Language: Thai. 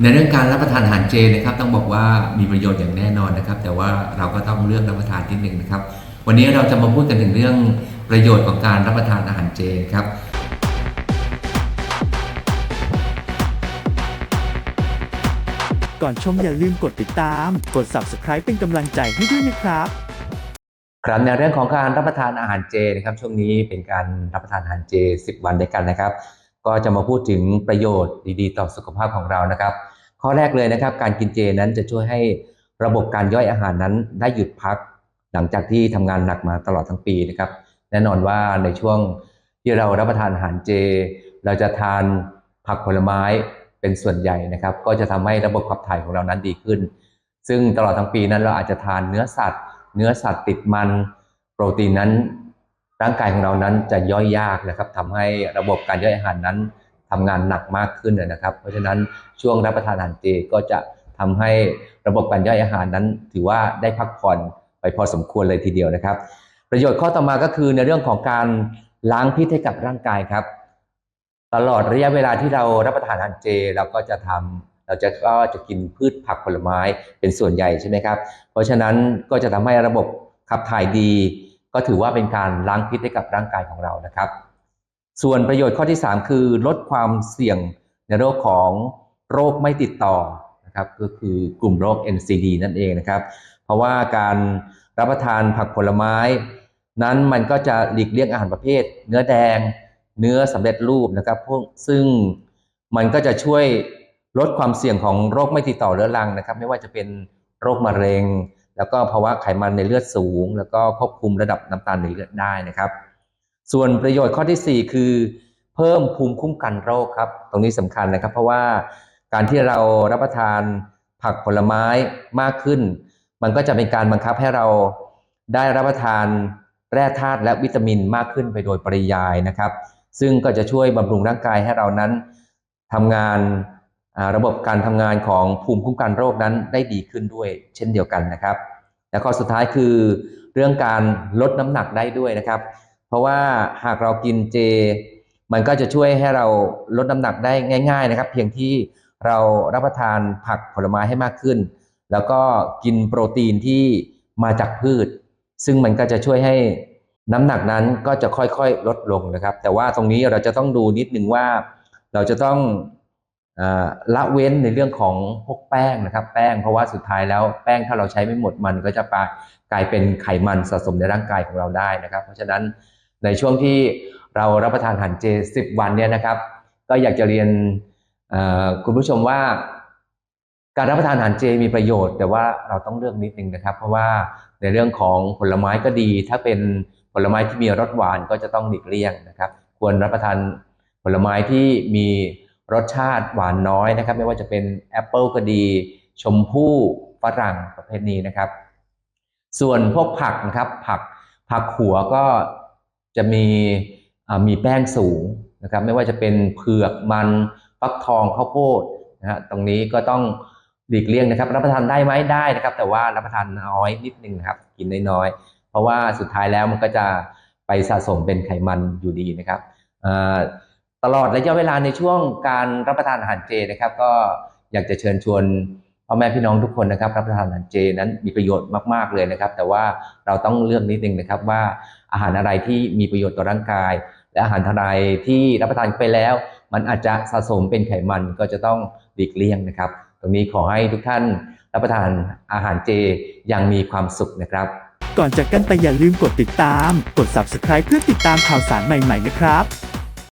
ในเรื่องการรับประทานอาหารเจนะครับต้องบอกว่ามีประโยชน์อย่างแน่นอนนะครับ แต่ว่าเราก็ต้องเลือกรับประทานที่หนึ่งนะครับ วันนี้เราจะมาพูดกันถึงเรื่องประโยชน์ของการรับประทานอาหารเจครับก่อนชมอย่าลืมกดติดตาม กด subscribe เป็นกำลังใจให้ด้วยนะครับ ครับในเรื่องของการรับประทานอาหารเจนะครับช่วงนี้เป็นการรับประทานอาหารเจ 10 วันด้วยกันนะครับ ก็จะมาพูดถึงประโยชน์ดีๆ ต่อสุขภาพของเรานะครับ ข้อแรกเลยนะครับ การกินเจนั้นจะช่วยให้ระบบการย่อยอาหารนั้นได้หยุดพัก หลังจากที่ทำงานหนักมาตลอดทั้งปีนะครับ แน่นอนว่าในช่วงที่เรารับประทานอาหารเจ เราจะทานผักผลไม้เป็นส่วนใหญ่นะครับ ก็จะทำให้ระบบขับถ่ายของเรานั้นดีขึ้น ซึ่งตลอดทั้งปีนั้นเราอาจจะทานเนื้อสัตว์ เนื้อสัตว์ติดมัน โปรตีนนั้น ร่างกายของเรานั้นจะย่อยยากนะครับทำให้ระบบการย่อยอาหารนั้นทำงานหนักมากขึ้นนะครับ เพราะฉะนั้นช่วงรับประทานอาหารเจก็จะทำให้ระบบการย่อยอาหารนั้น ถือว่าได้พักผ่อนไปพอสมควรเลยทีเดียวนะครับ ประโยชน์ข้อต่อมาก็คือในเรื่องของการล้างพิษให้กับร่างกายครับ ตลอดระยะเวลาที่เรารับประทานอาหารเจเราก็จะทำเราจะก็จะกินพืชผักผลไม้เป็นส่วนใหญ่ใช่ไหมครับ เพราะฉะนั้นก็จะทำให้ระบบขับถ่ายดี ก็ถือว่าเป็นการล้างพิษให้กับร่างกายของเรานะครับ ส่วนประโยชน์ข้อที่ 3 คือลดความเสี่ยงในโรคของโรคไม่ติดต่อนะครับก็คือกลุ่มโรค NCD นั่นเองนะครับ เพราะว่าการรับประทานผักผลไม้ นั้นมันก็จะหลีกเลี่ยงอาหารประเภท เนื้อแดง เนื้อสำเร็จรูปนะครับพวกซึ่งมันก็จะช่วยลดความเสี่ยงของโรคไม่ติดต่อเรื้อรังนะครับ ไม่ว่าจะเป็นโรคมะเร็ง แล้วก็ภาวะไขมันในเลือดสูง แล้วก็ควบคุมระดับน้ำตาลในเลือดได้นะครับ ส่วนประโยชน์ข้อทีสี่4 คือ เพิ่มภูมิคุ้มกันโรคครับ ตรงนี้สำคัญนะครับ เพราะว่าการที่เรารับประทานผักผลไม้มากขึ้น มันก็จะเป็นการบังคับให้เราได้รับประทานแร่ธาตุและวิตามินมากขึ้นไปโดยปริยายนะครับ ซึ่งก็จะช่วยบำรุงร่างกายให้เรานั้นทำงาน ระบบการทำงานของภูมิคุ้มกันโรคนั้นได้ดีขึ้นด้วยเช่นเดียวกันนะครับ และข้อสุดท้ายคือเรื่องการลดน้ำหนักได้ด้วยนะครับ เพราะว่าหากเรากินเจ มันก็จะช่วยให้เราลดน้ำหนักได้ง่าย ๆ นะครับ เพียงที่เรารับประทานผักผลไม้ให้มากขึ้น แล้วก็กินโปรตีนที่มาจากพืช ซึ่งมันก็จะช่วยให้น้ำหนักนั้นก็จะค่อยๆ ลดลงนะครับ แต่ว่าตรงนี้เราจะต้องดูนิดนึงว่า เราจะต้อง ละเว้นในเรื่องของพวกแป้งนะครับ แป้งเพราะว่าสุดท้ายแล้วแป้งถ้าเราใช้ไม่หมดมันก็จะปกลายเป็นไขมันสะสมในร่างกายของเราได้นะครับ เพราะฉะนั้นในช่วงที่เรารับประทานอาหารเจ 10 วันเนี่ยนะครับ ก็อยากจะเรียนคุณผู้ชมว่า การรับประทานอาหารเจมีประโยชน์ แต่ว่าเราต้องเลือกนิดนึงนะครับ เพราะว่าในเรื่องของผลไม้ก็ดี ถ้าเป็นผลไม้ที่มีรสหวานก็จะต้องหลีกเลี่ยงนะครับ ควรรับประทานผลไม้ที่มี รสชาติหวานน้อยนะครับ ไม่ว่าจะเป็นแอปเปิลก็ดี ชมพู่ฝรั่งประเภทนี้นะครับ ส่วนพวกผักนะครับ ผักผักหัวก็จะมีมีแป้งสูงนะครับ ไม่ว่าจะเป็นเผือกมันฟักทองข้าวโพดนะฮะตรงนี้ก็ต้องหลีกเลี่ยงนะครับ รับประทานได้ไหมได้นะครับ แต่ว่ารับประทานน้อยนิดนึงนะครับ กินน้อยๆเพราะว่าสุดท้ายแล้วมันก็จะไปสะสมเป็นไขมันอยู่ดีนะครับอ่า ตลอดระยะเวลาในช่วงการรับประทานอาหารเจนะครับ ก็อยากจะเชิญชวนพ่อแม่พี่น้องทุกคนนะครับ รับประทานอาหารเจนั้นมีประโยชน์มากๆเลยนะครับ แต่ว่าเราต้องเลือกนิดนึงนะครับว่าอาหารอะไรที่มีประโยชน์ต่อร่างกาย และอาหารอะไรที่รับประทานไปแล้ว มันอาจจะสะสมเป็นไขมันก็จะต้องหลีกเลี่ยงนะครับ ตรงนี้ขอให้ทุกท่านรับประทานอาหารเจอย่างมีความสุขนะครับ ก่อนจากกันไปอย่าลืมกดติดตาม กด subscribe เพื่อติดตามข่าวสารใหม่ ๆ นะครับ